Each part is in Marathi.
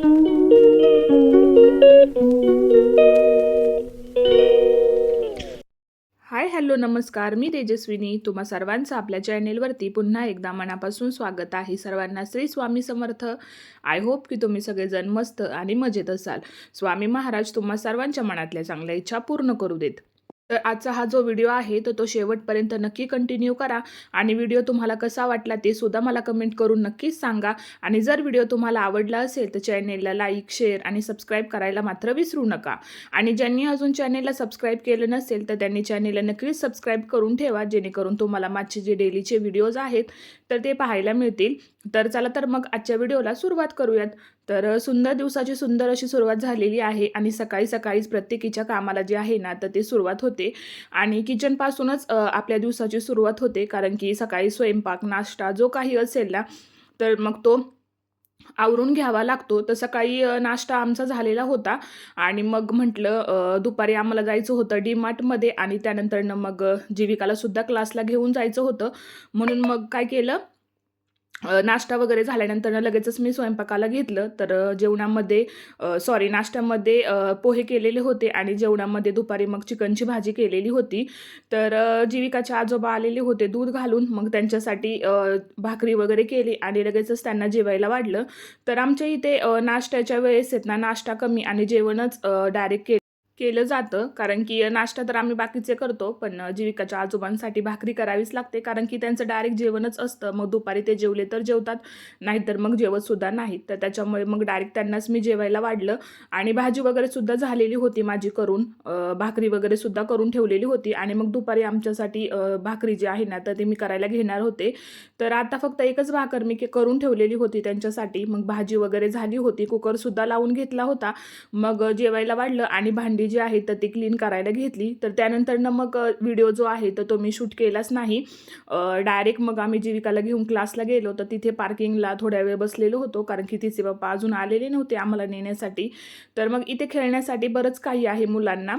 हाय हॅलो नमस्कार. मी तेजस्विनी. तुम्हा सर्वांचं आपल्या चॅनेलवरती पुन्हा एकदा मनापासून स्वागत आहे. सर्वांना श्री स्वामी समर्थ. आय होप की तुम्ही सगळेजण मस्त आणि मजेत असाल. स्वामी महाराज तुम्हा सर्वांच्या मनातल्या चांगल्या इच्छा पूर्ण करू देत. तर आजचा हा जो व्हिडिओ आहे तर तो शेवटपर्यंत नक्की कंटिन्यू करा. आणि व्हिडिओ तुम्हाला कसा वाटला ते सुद्धा मला कमेंट करून नक्कीच सांगा. आणि जर व्हिडिओ तुम्हाला आवडला असेल तर चॅनेलला लाईक शेअर आणि सबस्क्राईब करायला मात्र विसरू नका. आणि ज्यांनी अजून चॅनेलला सबस्क्राईब केलं नसेल तर त्यांनी चॅनेलला नक्कीच सबस्क्राईब करून ठेवा जेणेकरून तुम्हाला माझे जे डेलीचे व्हिडिओज आहेत तर ते पाहायला मिळतील. तर चला तर मग आजच्या व्हिडिओला सुरुवात करूयात. तर सुंदर दिवसाची सुंदर अशी सुरुवात झालेली आहे आणि सकाळी सकाळीच प्रत्येकीच्या कामाला जे आहे ना तर ते सुरुवात होते. आणि किचनपासूनच आपल्या दिवसाची सुरुवात होते कारण की सकाळी स्वयंपाक नाश्ता जो काही असेल ना तर मग तो आवरून घ्यावा लागतो. तर सकाळी नाश्ता आमचा झालेला होता आणि मग म्हटलं दुपारी आम्हाला जायचं होतं डी मार्टमध्ये आणि त्यानंतरनं मग जीविकालासुद्धा जीविकाला सुद्धा क्लासला घेऊन जायचं होतं. म्हणून मग काय केलं नाश्ता वगैरे झाल्यानंतर लगेचच मी स्वयंपाकाला घेतलं. तर जेवणामध्ये सॉरी नाश्त्यामध्ये पोहे केलेले होते आणि जेवणामध्ये दुपारी मग चिकनची भाजी केलेली होती. तर जीविकाचे आजोबा आलेले होते दूध घालून. मग त्यांच्यासाठी भाकरी वगैरे केली आणि लगेचच त्यांना जेवायला वाढलं. तर आमच्या इथे नाश्त्याच्या वेळेस आहेत ना नाश्ता कमी आणि जेवणच डायरेक्ट के केलं जातं. कारण की नाश्ता तर आम्ही बाकीचे करतो पण जीविकाच्या आजोबांसाठी भाकरी करावीच लागते. कारण की त्यांचं डायरेक्ट जेवणच असतं. मग दुपारी ते जेवले तर जेवतात. नाहीतर मग जेवतसुद्धा नाहीत. तर त्याच्यामुळे मग डायरेक्ट त्यांनाच मी जेवायला वाढलं. आणि भाजी वगैरे सुद्धा झालेली होती माझी करून. भाकरी वगैरे सुद्धा करून ठेवलेली होती. आणि मग दुपारी आमच्यासाठी भाकरी जी आहे ना तर ते मी करायला घेणार होते. तर आता फक्त एकच भाकर मी करून ठेवलेली होती त्यांच्यासाठी. मग भाजी वगैरे झाली होती. कुकरसुद्धा लावून घेतला होता. मग जेवायला वाढलं. आणि भांडी जी आहे तर ती क्लीन करायला घेतली. तर त्यानंतरनं मग व्हिडिओ जो आहे तर तो मी शूट केलाच नाही. डायरेक्ट मग आम्ही जीविकाला घेऊन क्लासला गेलो. तर तिथे पार्किंगला थोड्या वेळ बसलेलो होतो. कारण की तिचे पप्पा अजून आलेले नव्हते आम्हाला नेण्यासाठी. तर मग इथे खेळण्यासाठी बरंच काही आहे मुलांना.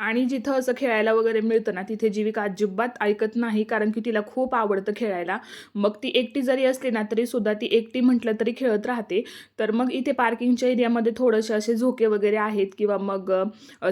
आणि जिथं असं खेळायला वगैरे मिळतं ना तिथे जीविका अजिबात ऐकत नाही कारण की तिला खूप आवडतं खेळायला. मग ती एकटी जरी असली ना तरी सुद्धा ती एकटी म्हटलं तरी खेळत राहते. तर मग इथे पार्किंगच्या एरियामध्ये थोडेसे असे झोके वगैरे आहेत किंवा मग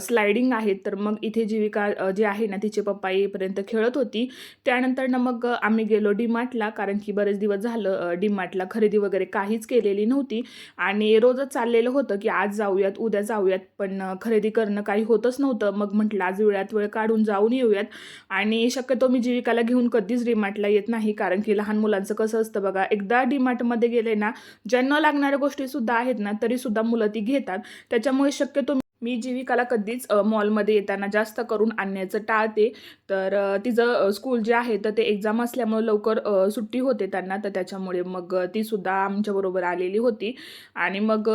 स्लायडिंग आहेत. तर मग इथे जीविका जी जे आहे ना तिचे पप्पा येईपर्यंत खेळत होती. त्यानंतरनं मग आम्ही गेलो डीमार्टला कारण की बरेच दिवस झालं डीमार्टला खरेदी वगैरे काहीच केलेली नव्हती. आणि रोजच चाललेलं होतं की आज जाऊयात उद्या जाऊयात पण खरेदी करणं काही होतच नव्हतं. मग म्हटलं आज वेळात वेळ काढून जाऊन येऊयात. आणि शक्यतो मी जीविकाला घेऊन कधीच डीमार्टला येत नाही कारण की लहान मुलांचं कसं असतं बघा एकदा डीमार्टमध्ये गेले ना ज्यांना लागणाऱ्या गोष्टीसुद्धा आहेत ना तरीसुद्धा मुलं ती घेतात. त्याच्यामुळे शक्यतो मी जीविकाला कधीच मॉलमध्ये येताना जास्त करून आणण्याचं टाळते. तर तिचं स्कूल जे आहे तर ते एक्झाम असल्यामुळे लवकर सुट्टी होते त्यांना तर त्याच्यामुळे मग तीसुद्धा आमच्याबरोबर आलेली होती. आणि मग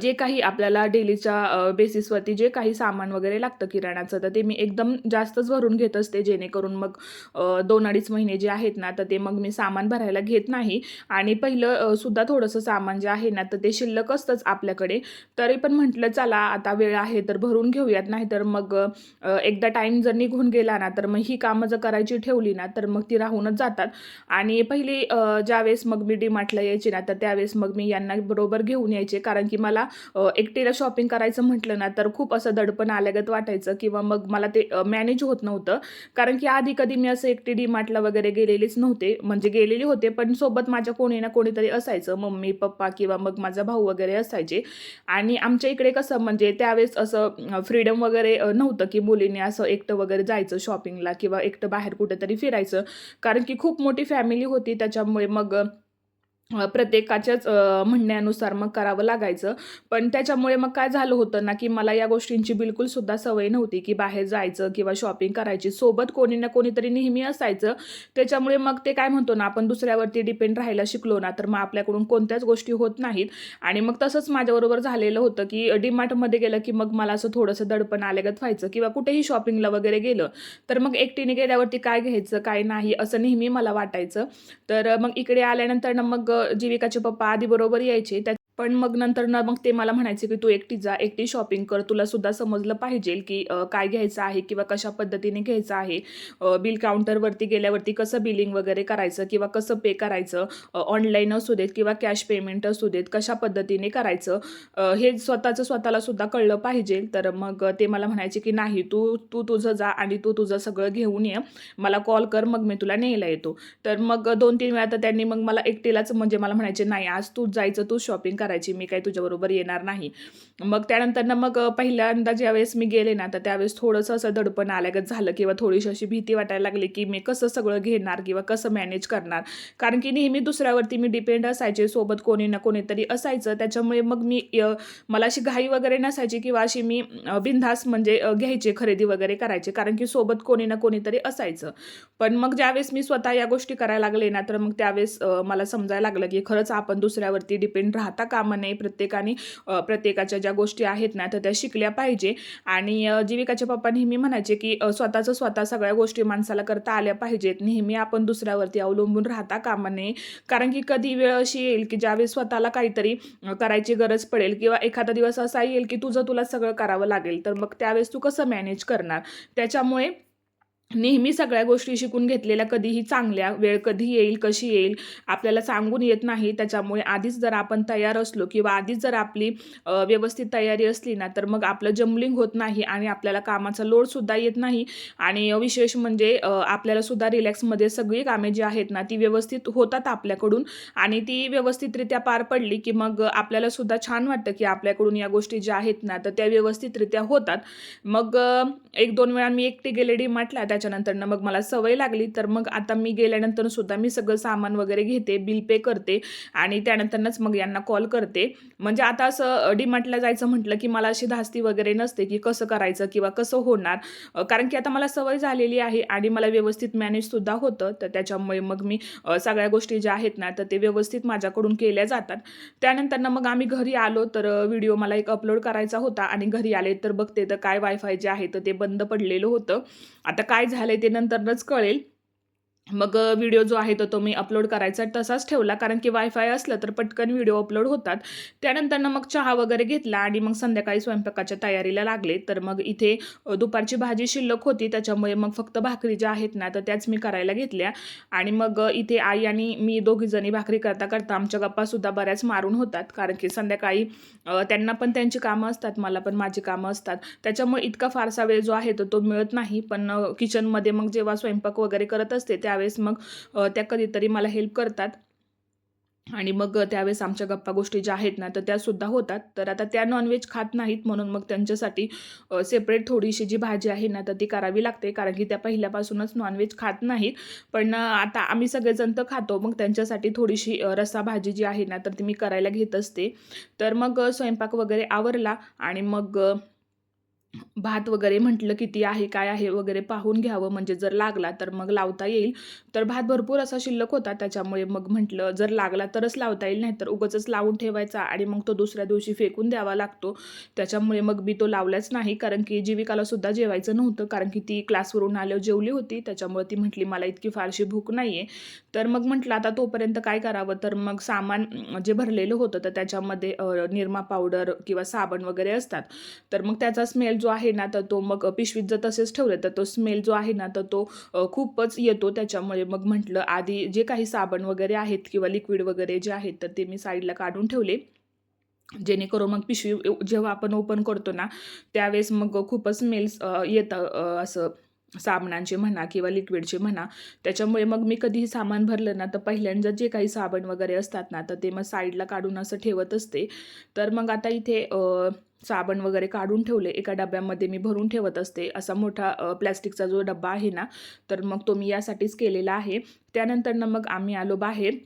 जे काही आपल्याला डेलीच्या बेसिसवरती जे काही सामान वगैरे लागतं किराणाचं तर ते मी एकदम जास्तच भरून घेत असते जेणेकरून मग दोन अडीच महिने जे आहेत ना तर ते मग मी सामान भरायला घेत नाही. आणि पहिलं सुद्धा थोडंसं सामान जे आहे ना तर ते शिल्लक असतंच आपल्याकडे. तरी पण म्हटलं चला आता वेळ आहे तर भरून घेऊयात. नाही तर मग एकदा टाईम जर निघून गेला ना तर मग ही कामं जर करायची ठेवली ना तर मग ती राहूनच जातात. आणि पहिली ज्यावेळेस मग मी डीमार्टला यायची ना तर त्यावेळेस मग मी यांना बरोबर घेऊन यायचे. कारण की मला एकटीला शॉपिंग करायचं म्हटलं ना तर खूप असं दडपण आल्यागत वाटायचं किंवा मग मला ते मॅनेज होत नव्हतं. कारण की आधी कधी मी असं एकटी डीमार्टला वगैरे गेलेलीच नव्हते. म्हणजे गेलेले होते पण सोबत माझ्या कोणी ना कोणीतरी असायचं. मम्मी पप्पा किंवा मग माझा भाऊ वगैरे असायचे. आणि आमच्या इकडे कसं म्हणजे त्यावेळेस असं फ्रीडम वगैरे नव्हतं की मुलीने असं एकटं वगैरे जायचं शॉपिंगला किंवा एकटं बाहेर कुठेतरी फिरायचं. कारण की खूप मोठी फॅमिली होती त्याच्यामुळे मग प्रत्येकाच्याच म्हणण्यानुसार मग करावं लागायचं. पण त्याच्यामुळे मग काय झालं होतं ना की मला या गोष्टींची बिलकुल सुद्धा सवय नव्हती की बाहेर जायचं किंवा शॉपिंग करायची. सोबत कोणी ना कोणीतरी नेहमी असायचं. त्याच्यामुळे मग ते काय म्हणतो ना आपण दुसऱ्यावरती डिपेंड राहायला शिकलो ना तर मग आपल्याकडून कोणत्याच गोष्टी होत नाहीत. आणि मग तसंच माझ्याबरोबर झालेलं होतं की डीमार्टमध्ये गेलं की मग मला असं थोडंसं दडपण आल्यागत व्हायचं किंवा कुठेही शॉपिंगला वगैरे गेलं तर मग एकटीने गेल्यावरती काय घ्यायचं काय नाही असं नेहमी मला वाटायचं. तर मग इकडे आल्यानंतर ना मग जीविकाचे पप्पा आधी बरोबर यायचे त्या पण मग नंतर ना मग ते मला म्हणायचे की तू एकटी जा एकटी शॉपिंग कर. तुला सुद्धा समजलं पाहिजे की काय घ्यायचं आहे किंवा कशा पद्धतीने घ्यायचं आहे. बिल काउंटरवरती गेल्यावरती कसं बिलिंग वगैरे करायचं किंवा कसं पे करायचं? ऑनलाईन असू देत किंवा कॅश पेमेंट असू देत कशा पद्धतीने करायचं? हे स्वतःचं स्वतःला सुद्धा कळलं पाहिजे. तर मग ते मला म्हणायचे की नाही तू तू तुझं जा आणि तू तुझं सगळं घेऊन ये. मला कॉल कर मग मी तुला न्यायला येतो. तर मग दोन तीन वेळा तर त्यांनी मग मला एकटीलाच म्हणजे मला म्हणायचे नाही आज तू जायचं तू शॉपिंग करायची मी काही तुझ्याबरोबर येणार नाही. मग त्यानंतर ना मग पहिल्यांदा ज्यावेळेस मी गेले ना तर त्यावेळेस थोडंसं असं दडपण आल्यागत झालं किंवा थोडीशी अशी भीती वाटायला लागली की मी कसं सगळं घेणार किंवा कसं मॅनेज करणार. कारण की नेहमी दुसऱ्यावरती मी डिपेंड असायचे सोबत कोणी ना कोणीतरी असायचं. त्याच्यामुळे मग मी मला अशी घाई वगैरे नसायची किंवा अशी मी अ, म्हणजे घ्यायचे खरेदी वगैरे करायचे. कारण की सोबत कोणी ना कोणीतरी असायचं. पण मग ज्यावेळेस मी स्वतः या गोष्टी करायला लागले ना तर मग त्यावेळेस मला समजायला लागलं की खरंच आपण दुसऱ्यावरती डिपेंड राहता का? कामं नये प्रत्येकाने प्रत्येकाच्या ज्या गोष्टी आहेत ना तर त्या शिकल्या पाहिजे. आणि जीविकाचे पप्पा नेहमी म्हणायचे की स्वतःचं स्वतः सगळ्या गोष्टी माणसाला करता आल्या पाहिजेत. नेहमी आपण दुसऱ्यावरती अवलंबून राहता कामा नये कारण की कधी वेळ अशी येईल की ज्यावेळेस स्वतःला काहीतरी करायची गरज पडेल किंवा एखादा दिवस असा येईल की तुझं तुला सगळं करावं लागेल तर मग त्यावेळेस तू कसं मॅनेज करणार? त्याच्यामुळे नेहमी सगळ्या गोष्टी शिकून घेतलेल्या कधीही चांगल्या वेळ कधी येईल कशी येईल आपल्याला सांगून येत नाही. त्याच्यामुळे आधीच जर आपण तयार असलो किंवा आधीच जर आपली व्यवस्थित तयारी असली ना तर मग आपलं जम्बलिंग होत नाही आणि आपल्याला कामाचा लोडसुद्धा येत नाही. आणि विशेष म्हणजे आपल्यालासुद्धा आपल्याला सुद्धा रिलॅक्समध्ये सगळी कामे जी आहेत ना ती व्यवस्थित होतात आपल्याकडून. आणि ती व्यवस्थितरित्या पार पडली की मग आपल्याला सुद्धा छान वाटतं की आपल्याकडून या गोष्टी ज्या आहेत ना तर त्या व्यवस्थितरित्या होतात. मग एक दोन वेळा मी एकटी गेले डी मार्टला त्याच्यानंतर ना मग मला सवय लागली. तर मग आता मी गेल्यानंतर सुद्धा मी सगळं सामान वगैरे घेते बिल पे करते आणि त्यानंतरच मग यांना कॉल करते. म्हणजे आता असं डीमार्टला जायचं म्हटलं की मला अशी धास्ती वगैरे नसते की कसं करायचं किंवा कसं होणार. कारण की आता मला सवय झालेली आहे आणि मला व्यवस्थित मॅनेजसुद्धा होतं. तर त्याच्यामुळे मग मी सगळ्या गोष्टी ज्या आहेत ना तर ते व्यवस्थित माझ्याकडून केल्या जातात. त्यानंतर ना मग आम्ही घरी आलो तर व्हिडिओ मला एक अपलोड करायचा होता आणि घरी आले तर बघते तर काय वायफाय जे आहे तर ते बंद पडलेलं होतं. आता काय झालंय ते नंतरच कळेल. मग व्हिडिओ जो आहे तो तो मी अपलोड करायचा तसाच ठेवला. कारण की वायफाय असलं तर पटकन व्हिडिओ अपलोड होतात. त्यानंतर मग चहा वगैरे घेतला आणि मग संध्याकाळी स्वयंपाकाच्या तयारीला लागले. तर मग इथे दुपारची भाजी शिल्लक होती. त्याच्यामुळे मग फक्त भाकरी ज्या आहेत ना तर त्याच मी करायला घेतल्या. आणि मग इथे आई आणि मी दोघीजणी भाकरी करता करता आमच्या गप्पासुद्धा बऱ्याच मारून होतात. कारण की संध्याकाळी त्यांना पण त्यांची कामं असतात मला पण माझी कामं असतात. त्याच्यामुळे इतका फारसा वेळ जो आहे तो तो मिळत नाही. पण किचनमध्ये मग जेव्हा स्वयंपाक वगैरे करत असते त्या त्यावेळेस मग त्या कधीतरी मला हेल्प करतात. आणि मग त्यावेळेस आमच्या गप्पा गोष्टी ज्या आहेत ना तर त्या सुद्धा होतात. तर आता त्या नॉनव्हेज खात नाहीत म्हणून मग त्यांच्यासाठी सेपरेट थोडीशी जी भाजी आहे ना तर ती करावी लागते. कारण की त्या पहिल्यापासूनच नॉनव्हेज खात नाहीत. पण आता आम्ही सगळेजण तर खातो. मग त्यांच्यासाठी थोडीशी अ, रस्सा भाजी जी आहे ना तर ती मी करायला घेत असते. तर मग स्वयंपाक वगैरे आवरला. आणि मग भात वगैरे म्हटलं किती आहे काय आहे वगैरे पाहून घ्यावं. म्हणजे जर लागला तर मग लावता येईल. तर भात भरपूर असा शिल्लक होता त्याच्यामुळे मग म्हटलं जर लागला तरच लावता येईल नाहीतर उगाचच लावून ठेवायचा आणि मग तो दुसऱ्या दिवशी फेकून द्यावा लागतो. त्याच्यामुळे मग मी तो लावलाच नाही कारण की जीविकाला सुद्धा जेवायचं नव्हतं कारण की ती क्लासवरून आल्यावर जेवली होती त्याच्यामुळे ती म्हटली मला इतकी फारशी भूक नाही आहे तर मग म्हटलं आता तोपर्यंत काय करावं? तर मग सामान जे भरलेलं होतं तर त्याच्यामध्ये निरमा पावडर किंवा साबण वगैरे असतात. तर मग त्याचा स्मेल जो आहे ना तर तो मग पिशवीत जर तसेच ठेवले तर तो स्मेल जो आहे ना तर तो खूपच येतो त्याच्यामुळे. मग म्हटलं आधी जे काही साबण वगैरे आहेत किंवा लिक्विड वगैरे जे आहेत तर ते मी साईडला काढून ठेवले. जेणेकरून मग पिशवी जेव्हा आपण ओपन करतो ना त्यावेळेस मग खूपच स्मेल्स येतं असं. साबणांचे म्हणा किंवा लिक्विडचे म्हणा त्याच्यामुळे मग मी कधीही सामान भरलं ना तर पहिल्यांदा जे काही साबण वगैरे असतात ना तर ते मग साईडला काढून असं ठेवत असते. तर मग आता इथे साबण वगैरे काढून ठेवले एका डब्यामध्ये मी भरून ठेवत असते. असा मोठा प्लॅस्टिकचा जो डब्बा आहे ना तर मग तो मी यासाठीच केलेला आहे. त्यानंतर ना मग आम्ही आलो बाहेर.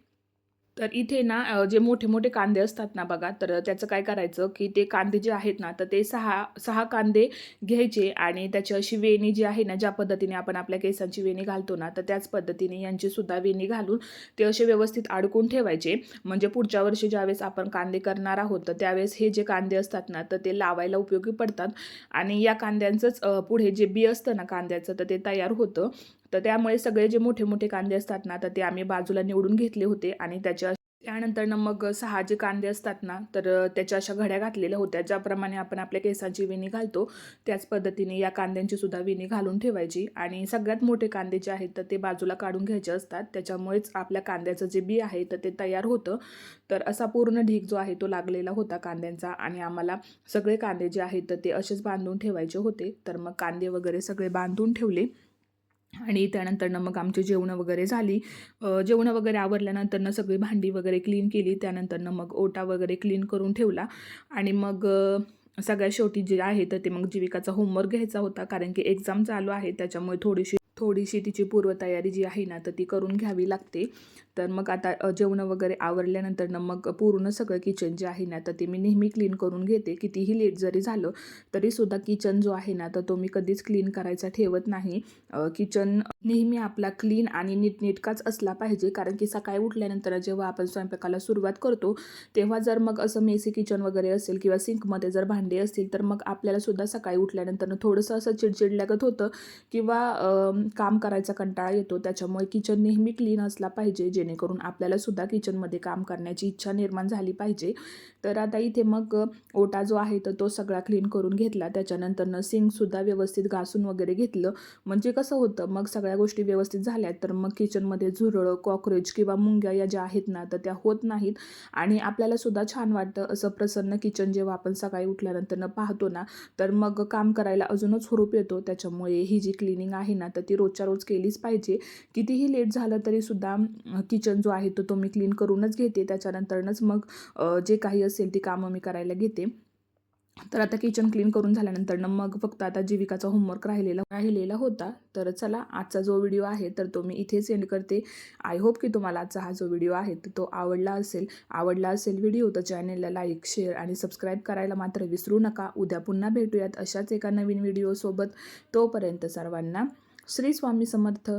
तर इथे ना जे मोठे मोठे कांदे असतात ना बघा तर त्याचं काय करायचं की ते कांदे जे आहेत ना तर ते सहा सहा कांदे घ्यायचे आणि त्याची अशी वेणी जी आहे ना ज्या पद्धतीने आपण आपल्या केसांची वेणी घालतो ना तर त्याच पद्धतीने यांची सुद्धा वेणी घालून ते असे व्यवस्थित अडकून ठेवायचे. म्हणजे पुढच्या वर्षी ज्यावेळेस आपण कांदे करणार आहोत तर त्यावेळेस हे जे कांदे असतात ना तर ते लावायला उपयोगी पडतात. आणि या कांद्यांचंच पुढे जे बी असतं ना कांद्याचं तर ते तयार होतं. तर त्यामुळे सगळे जे मोठे मोठे कांदे असतात ना तर ते आम्ही बाजूला निवडून घेतले होते आणि त्याच्या त्यानंतर ना मग सहा जे कांदे असतात ना तर त्याच्या अशा घड्या घातलेल्या होत्या ज्याप्रमाणे आपण आपल्या केसांची विणी घालतो त्याच पद्धतीने या कांद्यांची सुद्धा विणी घालून ठेवायची. आणि सगळ्यात मोठे कांदे जे आहेत तर ते बाजूला काढून घ्यायचे असतात. त्याच्यामुळेच आपल्या कांद्याचं जे बी आहे तर ते तयार होतं. तर असा पूर्ण ढीक जो आहे तो लागलेला होता कांद्यांचा. आणि आम्हाला सगळे कांदे जे आहेत तर ते असेच बांधून ठेवायचे होते. तर मग कांदे वगैरे सगळे बांधून ठेवले. आणि त्यानंतरनं मग आमची जेवणं वगैरे झाली. जेवणं वगैरे आवरल्यानंतरनं सगळी भांडी वगैरे क्लीन केली. त्यानंतरनं मग ओटा वगैरे क्लीन करून ठेवला. आणि मग सगळ्या शेवटी जे आहे तर ते मग जीविकाचा होमवर्क घ्यायचा होता. कारण की एक्झाम चालू आहे. त्याच्यामुळे थोडीशी थोडीशी तिची पूर्वतयारी जी आहे ना तर ती करून घ्यावी लागते. तर मग आता जेवणं वगैरे आवरल्यानंतरनं मग पूर्ण सगळं किचन जे आहे ना तर ते मी नेहमी क्लीन करून घेते. कितीही लेट जरी झालं तरीसुद्धा किचन जो आहे ना तर तो मी कधीच क्लीन करायचा ठेवत नाही. किचन नेहमी आपला क्लीन आणि नीटनेटकाच असला पाहिजे. कारण की सकाळी उठल्यानंतर जेव्हा आपण स्वयंपाकाला सुरुवात करतो तेव्हा जर मग असं मेसी किचन वगैरे असेल किंवा सिंकमध्ये जर भांडे असतील तर मग आपल्याला सुद्धा सकाळी उठल्यानंतर थोडंसं असं चिडचिड लागत होतं. किंवा काम करायचा कंटाळा येतो. त्याच्यामुळे किचन नेहमी क्लीन असला पाहिजे. जेणेकरून आपल्याला सुद्धा किचनमध्ये काम करण्याची इच्छा निर्माण झाली पाहिजे. तर आता इथे मग ओटा जो आहे तर तो सगळा क्लीन करून घेतला. त्याच्यानंतरनं सिंकसुद्धा व्यवस्थित घासून वगैरे घेतलं. म्हणजे कसं होतं मग सगळ्या गोष्टी व्यवस्थित झाल्या. तर मग किचनमध्ये झुरळं कॉक्रोच किंवा मुंग्या या ज्या आहेत ना तर त्या होत नाहीत. आणि आपल्याला सुद्धा छान वाटतं असं प्रसन्न किचन जेव्हा आपण सकाळी उठल्यानंतरनं पाहतो ना तर मग काम करायला अजूनच हुरूप येतो. त्याच्यामुळे ही जी क्लिनिंग आहे ना तर ती रोजच्या रोज केलीच पाहिजे. कितीही लेट झालं तरीसुद्धा किचन जो आहे तो तो मी क्लीन करूनच घेते. त्याच्यानंतरनच मग जे काही असेल ती कामं मी करायला घेते. तर आता किचन क्लीन करून झाल्यानंतर मग फक्त आता जीविकाचा होमवर्क राहिलेला राहिलेला होता. तर चला आजचा जो व्हिडिओ आहे तर तो मी इथे सेंड करते. आय होप की तुम्हाला आजचा हा जो व्हिडिओ आहे तर तो आवडला असेल. आवडला असेल व्हिडिओ तर चॅनेलला लाईक शेअर आणि सबस्क्राईब करायला मात्र विसरू नका. उद्या पुन्हा भेटूयात अशाच एका नवीन व्हिडिओसोबत तोपर्यंत सर्वांना श्री स्वामी समर्थ.